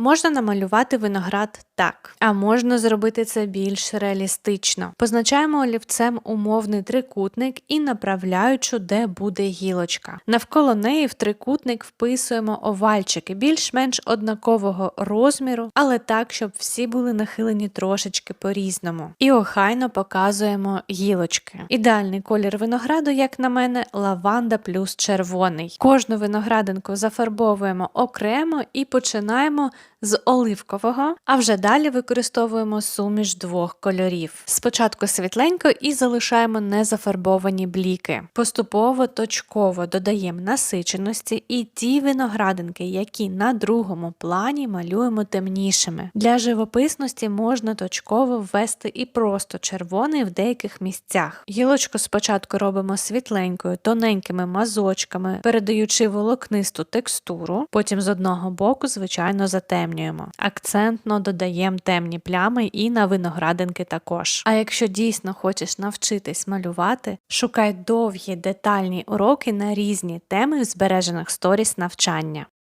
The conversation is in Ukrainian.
Можна намалювати виноград так, а можна зробити це більш реалістично. Позначаємо олівцем умовний трикутник і направляючи, де буде гілочка. Навколо неї в трикутник вписуємо овальчики більш-менш однакового розміру, але так, щоб всі були нахилені трошечки по-різному. І охайно показуємо гілочки. Ідеальний колір винограду, як на мене, лаванда плюс червоний. Кожну виноградинку зафарбовуємо окремо і починаємо з оливкового, а вже далі використовуємо суміш двох кольорів. Спочатку світленько і залишаємо незафарбовані бліки. Поступово точково додаємо насиченості і ті виноградинки, які на другому плані малюємо темнішими. Для живописності можна точково ввести і просто червоний в деяких місцях. Гілочку спочатку робимо світленькою, тоненькими мазочками, передаючи волокнисту текстуру, потім з одного боку, звичайно, затемнюємо. Акцентно додаємо темні плями і на виноградинки також. А якщо дійсно хочеш навчитись малювати, шукай довгі детальні уроки на різні теми в збережених сторіс навчання.